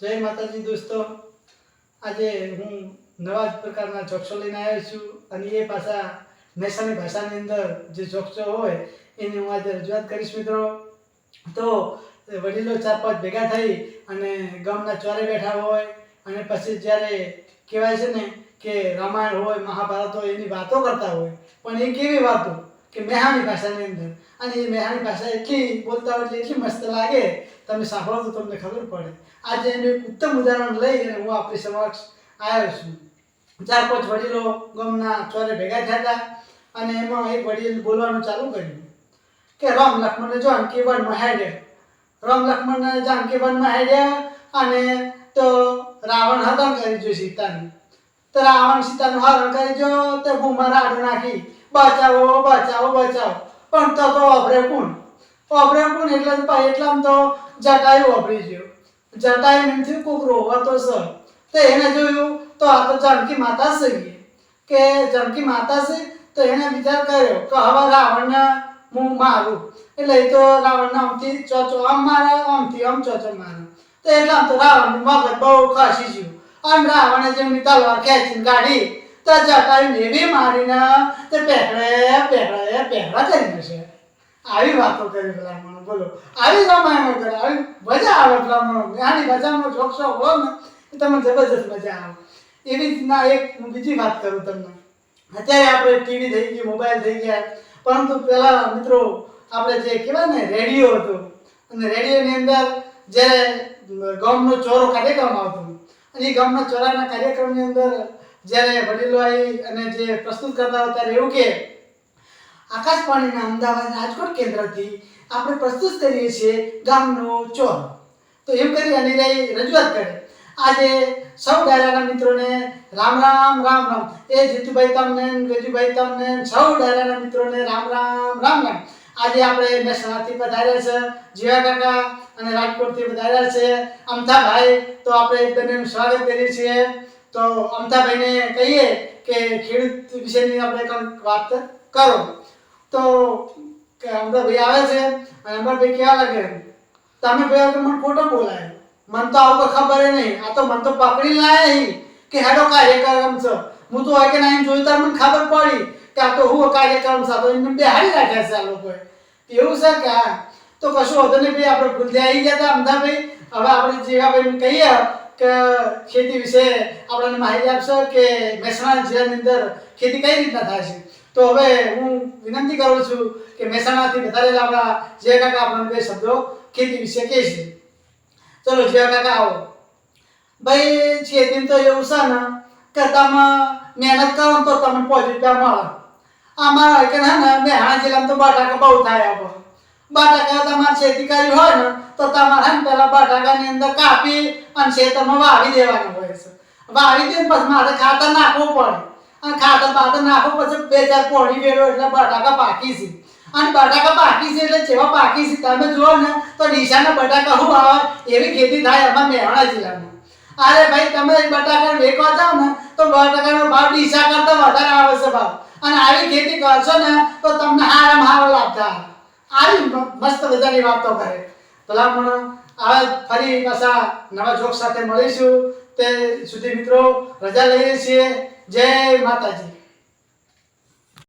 જય માતાજી દોસ્તો. આજે હું નવા જ પ્રકારના ચોકસો લઈને આવ્યો છું અને એ પાછા મહેસાણી ભાષાની અંદર જે ચોકસો હોય એની હું આજે રજૂઆત કરીશ મિત્રો. તો વડીલો ચાર પાંચ ભેગા થઈ અને ગામના ચોરે બેઠા હોય અને પછી જ્યારે કહેવાય છે ને કે રામાયણ હોય, મહાભારત હોય એની વાતો કરતા હોય. પણ એ કેવી વાતો? કે મેહાણી ભાષાની અંદર. અને એ મેહાણી ભાષા એટલી બોલતા હોય એટલે એટલી મસ્ત લાગે, તમે સાંભળો તો તમને ખબર પડે. આજે એનું એક ઉત્તમ ઉદાહરણ લઈ અને હું આપણી સમક્ષ આવ્યો છું. ચાર પાંચ વડીલો ગામના ચોરે ભેગા થયા હતા અને એમાં એક વડીલ બોલવાનું ચાલુ કર્યું કે, રામ લક્ષ્મણને જોન વનમાં હેડ્યા રામ લક્ષ્મણને જાન વનમાં હેડ્યા અને તો રાવણ હરણ કરી જો સીતાનું. તો રાવણ સીતાનું હરણ કરી જો, તે ભૂમાં રાડું નાખી બચાવો બચાવો બચાવો. પણ તો તો વાપરે કોણ? વાપરે કોણ? એટલે એટલામાં તો જટાયુ વાપરી ગયો. જટાયુ નથી કુકરો હતો સર. તો એને જોયું, તો આ તો જાનકી માતા છે કે જાનકી માતા છે, તો એને વિચાર કર્યો કે હવે રાવણને હું મારું. એટલે એ તો રાવણને આમથી ચોચો, આમ મારે, આમથી આમ ચોચો મારે. તો એટલા તો રાવણનું મગજ બહુ ખાસી ગયું આમ રાવણે જેમની તલવાર ખેંચીને કાઢી તો જટાયુને એવી મારીને તે પેકડે પેકડે, પેકડા કરી છે આવી વાતો કરી ભલામણો બોલો. આવી રામાયણો કરે, આવી મજા આવે ભલામણો આની મજાનો જોક શોખ હોય ને તમને જબરજસ્ત મજા આવે. એવી રીતના એક હું બીજી વાત કરું તમને. અત્યારે આપણે ટીવી થઈ ગઈ, મોબાઈલ થઈ ગયા. પરંતુ પહેલાં મિત્રો, આપણે જે કહેવાય ને, રેડિયો હતો. અને રેડિયોની અંદર જ્યારે ગામનો ચોરો કાર્યક્રમ આવતો. અને એ ગામના ચોરાના કાર્યક્રમની અંદર જ્યારે વડીલો આવી અને જે પ્રસ્તુત કરતા હતા એવું કે, આકાશવાણીના અમદાવાદ રાજકોટ કેન્દ્રથી આપણે પ્રસ્તુત કરીએ છીએ ગામનો ચોર. તો એમ કરી અનિરાઈ રજૂઆત કરી. આજે સૌ ડાયરાના મિત્રોને રામ રામ રામ રામ. એ જીતુભાઈ તમને, ગજુભાઈ તમને, સૌ ડાયરાના મિત્રોને રામ રામ રામ રામ. આજે આપણે મહેસાણાથી પધાર્યા છે, જીવા કાકા અને રાજકોટથી પધાર્યા છે. અમથાભાઈ, તો આપણે બંનેનું સ્વાગત કરીએ છીએ. તો અમથાભાઈને કહીએ કે ખેડૂત વિશેની આપણે કંઈક વાત કરો. તો કે આવે છે અને અમરભાઈ કેવા લાગે? તમે ભાઈ કે મને ખોટો બોલાય. મને તો આવું ખબર નહીં. આ તો મને તો પકડી લાયા કે હેડો કાર્યક્રમ છે. હું તો હોય કે નહીં જોયું તાર મને ખબર પડી કે આ તો હું કાર્યક્રમ છે. આ તો એમને બેહાડી રાખ્યા છે આ લોકોએ. એવું છે કે તો કશું હોતું નહીં ભાઈ, આપણે ભૂલથી આવી ગયા હતા અમદાભાઈ હવે આપણે જીવાભાઈને કહીએ કે ખેતી વિશે આપણને માહિતી આપશો કે મહેસાણા જિલ્લાની અંદર ખેતી કઈ રીતના થાય છે? તો હવે હું વિનંતી કરું છું કે મહેસાણાથી વધારેલા આપણા જે કાકા આપણને બે શબ્દો ખેતી વિશે કહે છે. ચલો જે કાકા આવો. ભાઈ ખેતી તો એવું છે ને કે તમે મહેનત કરો તો તમને પોઝિટિવ મળે. અમારા કે ના, ને, મહેસાણા જિલ્લામાં તો બટાકા બહુ થાય આપણે. બટાકા તમારે ખેતી કરી હોય ને, તો તમારે હે પેલા બટાકાની અંદર કાપી અને ખેતરમાં વાવી દેવાનું હોય છે. વાવી દે પછી મારે ખાતર નાખવું પડે. અને ખાતર બાતર નાખો પછી બે ચાર પોણી વેરો એટલે બટાકા પાકી છે. અને બટાકા પાકી છે એટલે જેવા પાકી છે તમે જુઓ ને, તો નિશાના બટાકા શું આવે એવી ખેતી થાય અમારા મેવાણા જિલ્લામાં. અરે ભાઈ, તમે બટાકા વેચવા જાઓ ને, તો બટાકાનો ભાવ ડીસા કરતા વધારે આવે છે ભાવ. અને આવી ખેતી કરશો ને, તો તમને હારો આવી મસ્ત મજાની વાતો કરે. ભલામણ, આ ફરી પાછા નવા જોક સાથે મળીશું. તે સુધી મિત્રો, રજા લઈએ છીએ. જય માતાજી.